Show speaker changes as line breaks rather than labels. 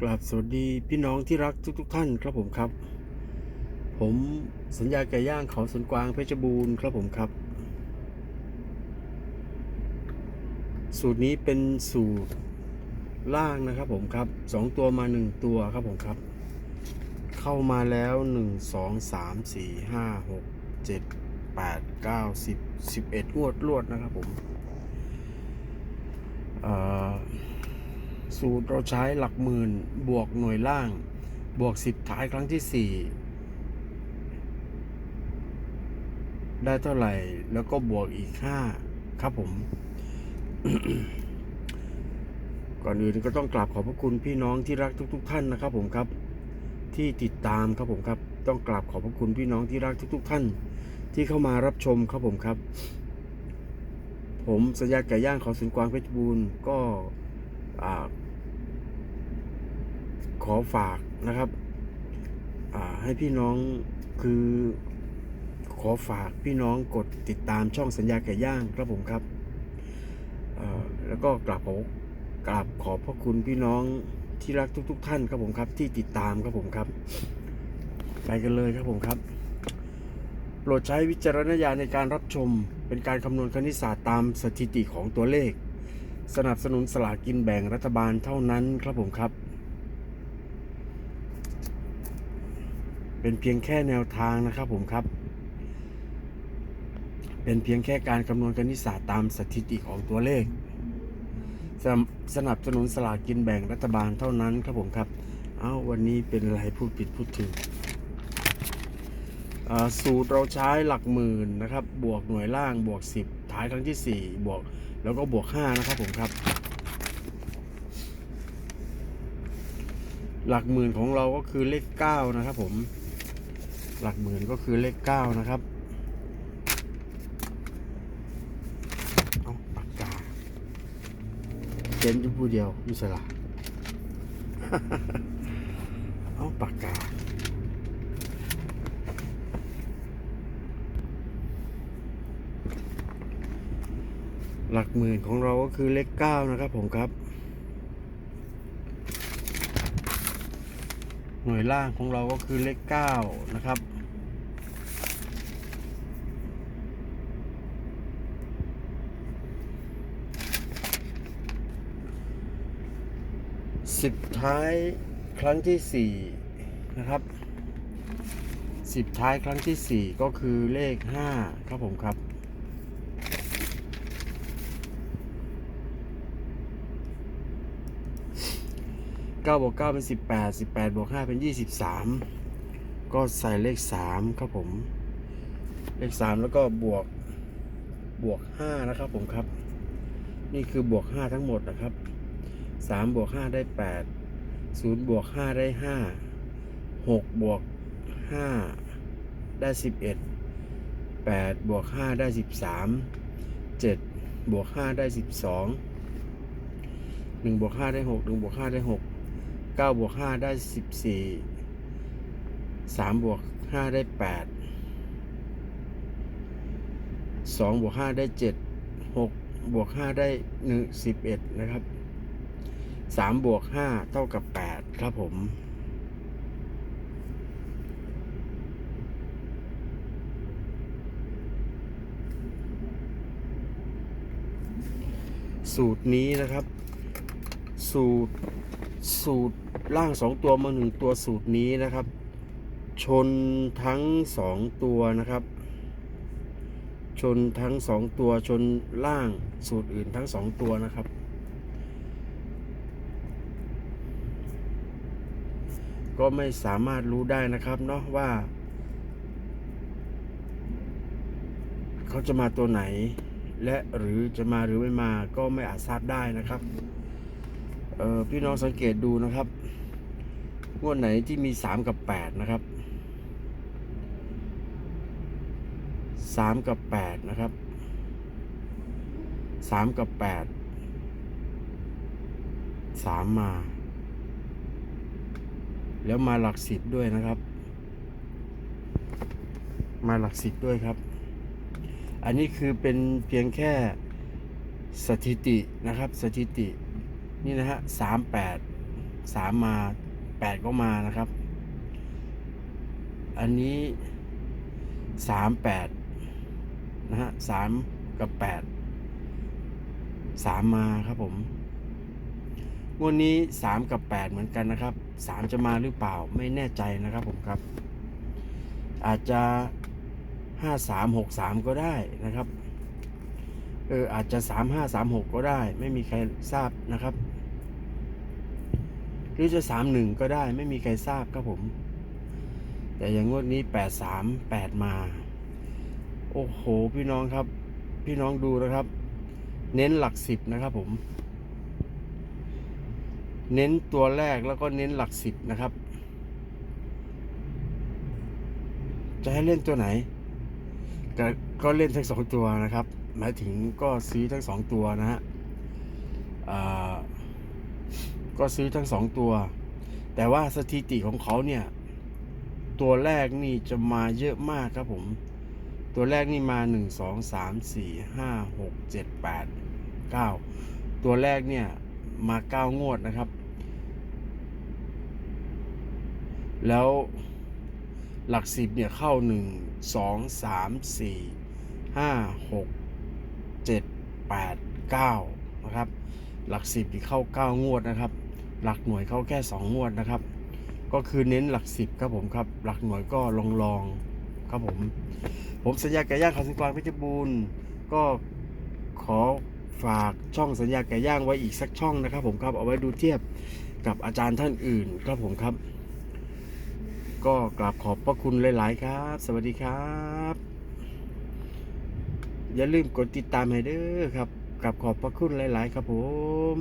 กราบสวัสดีพี่น้องที่รักทุกๆทท่านครับผมครับ ผมสัญญาไก่ย่างเขาสวนกวางเพชรบูรณ์ครับผมครับ สูตรนี้เป็นสูตรล่างนะครับผมครับสองตัวมาหนึ่งตัวครับผมครับ เข้ามาแล้วหนึ่งสองสามสี่ห้าหกเจ็ดแปดเก้าสิบสิบเอ็ดงวดรวดนะครับผมเอ่อ สูตรเราใช้หลักหมื่นบวกหน่วยล่าง บวกสิบท้ายครั้งที่สี่ได้เท่าไหร่ แล้วก็บวกอีกห้าครับผม ก่อนอื่นก็ต้องกราบขอบพระคุณพี่น้องที่รักทุก ๆท่านนะครับ ผมครับ ที่ติดตามครับผมครับ ต้องกราบขอบพระคุณพี่น้องที่รักทุก ๆท่าน ที่เข้ามารับชมครับผมครับ ผมสัญญาไก่ย่างเขาสุนกวางเพชรบูรณ์ก็อ่า ขอฝากนะครับให้พี่น้องคือขอฝากพี่น้องกดติดตามช่องสัญญาไก่ย่างครับผมครับแล้วก็กราบขอกราบขอบพระคุณพี่น้องที่รักทุกๆท่านครับผมครับ ที่ติดตามครับผมครับ ไปกันเลยครับผมครับโปรดใช้วิจารณญาณในการรับชม เป็นการคำนวณคณิตศาสตร์ตามสถิติของตัวเลข สนับสนุนสลากกินแบ่งรัฐบาลเท่านั้นครับผมครับ เป็นเพียงแค่แนวทางนะครับผมครับ เป็นเพียงแค่การคำนวณคณิตศาสตร์ตามสถิติของตัวเลข สนับสนับสนุนสลากกินแบ่งรัฐบาลเท่านั้นครับผมครับ เอาวันนี้เป็นอะไรพูดผิดพูดถึงสูตรเราใช้หลักหมื่นนะครับ บวกหน่วยล่างบวก 10 ท้ายครั้งที่ 4 บวก แล้วก็บวก 5 นะครับผมครับ หลักหมื่นของเราก็คือเลข 9 นะครับผม หลักหมื่นก็คือเลข9นะครับเอาปากกาเขียนอยู่ผู้เดียวอยู่สละเอาปากกาหลักหมื่นของเราก็คือเลข9นะครับผมครับ หน่วยล่างของเราก็คือเลข9นะครับ สิบท้ายครั้งที่สี่นะครับสิบท้ายครั้งที่สี่ก็คือเลขห้าครับผมครับเก้าบวกเก้าเป็นสิบแปดสิบแปดบวกห้าเป็นยี่สิบสามก็ใส่เลขสามครับผม เลขสามแล้วก็บวกบวกห้านะครับผมครับ นี่คือบวกห้าทั้งหมดนะครับ สามบวกห้าได้แปดศูนย์บวกห้าได้ห้าหกบวกห้าได้สิบเอ็ดแปดบวกห้าได้สิบสามเจ็ดบวกห้าได้สิบสองหนึ่งบวกห้าได้หกหนึ่งบวกห้าได้หกเก้าบวกห้าได้สิบสี่สามบวกห้าได้แปดสองบวกห้าได้เจ็ดหกบวกห้าได้หนึ่งสิบเอ็ดนะครับ สามบวกห้าเท่ากับแปดครับผม สูตรนี้นะครับ สูตรสูตรล่างสองตัวมาหนึ่งตัวสูตรนี้นะครับ ชนทั้งสองตัวนะครับ ชนทั้งสองตัวชนล่างสูตรอื่นทั้งสองตัวนะครับ ก็ไม่สามารถรู้ได้นะครับเนาะว่า เขาจะมาตัวไหน และหรือจะมาหรือไม่มาก็ไม่อาจทราบได้นะครับเออพี่น้องสังเกตดูนะครับงวดไหนที่มี 3 กับ 8 นะครับ 3 กับ 8 นะครับ 3 กับ 8 3 มา แล้วมาหลักสิบด้วยนะครับ มาหลักสิบด้วยครับ อันนี้คือเป็นเพียงแค่สถิตินะครับ สถิตินี่นะฮะสามแปดสามมาแปดก็มานะครับ อันนี้สามแปดนะฮะสามกับแปดสามมาครับผม งวดนี้สามกับแปดเหมือนกันนะครับสามจะมาหรือเปล่าไม่แน่ใจนะครับผมครับ อาจจะห้าสามหกสามก็ได้นะครับ เอออาจจะสามห้าสามหกก็ได้ ไม่มีใครทราบนะครับ หรือจะสามหนึ่งก็ได้ไม่มีใครทราบครับผม แต่อย่างงวดนี้แปดสามแปดมา โอ้โห พี่น้องครับ พี่น้องดูนะครับ เน้นหลักสิบนะครับผม เน้นตัวแรกแล้วก็เน้นหลักสิบนะครับ จะให้เล่นตัวไหนก็ก็เล่นทั้งสองตัวนะครับ หมายถึงก็ซื้อทั้งสองตัวนะฮะก็ซื้อทั้งสองตัว แต่ว่าสถิติของเขาเนี่ย ตัวแรกนี่จะมาเยอะมากครับผม ตัวแรกนี่มาหนึ่งสองสามสี่ห้าหกเจ็ดแปดเก้าตัวแรกเนี่ย มาเก้างวดนะครับ แล้วหลักสิบเนี่ยเข้าหนึ่งสองสามสี่ห้าหกเจ็ดแปดเก้านะครับ หลักสิบที่เข้าเก้างวดนะครับ หลักหน่วยเข้าแค่สองงวดนะครับ ก็คือเน้นหลักสิบครับผมครับ หลักหน่วยก็ลองลองครับผม ผมสัญญาไก่ย่างขาสิงกวางเพชรบูรณ์ก็ขอ ฝากช่องสัญญาไก่ย่างไว้อีกสักช่องนะครับ ผมครับเอาไว้ดูเทียบกับอาจารย์ท่านอื่นครับผมครับ ก็กราบขอบพระคุณหลาย ๆ ครับ สวัสดีครับ อย่าลืมกดติดตามให้เด้อครับกราบขอบพระคุณหลาย ๆ ครับผม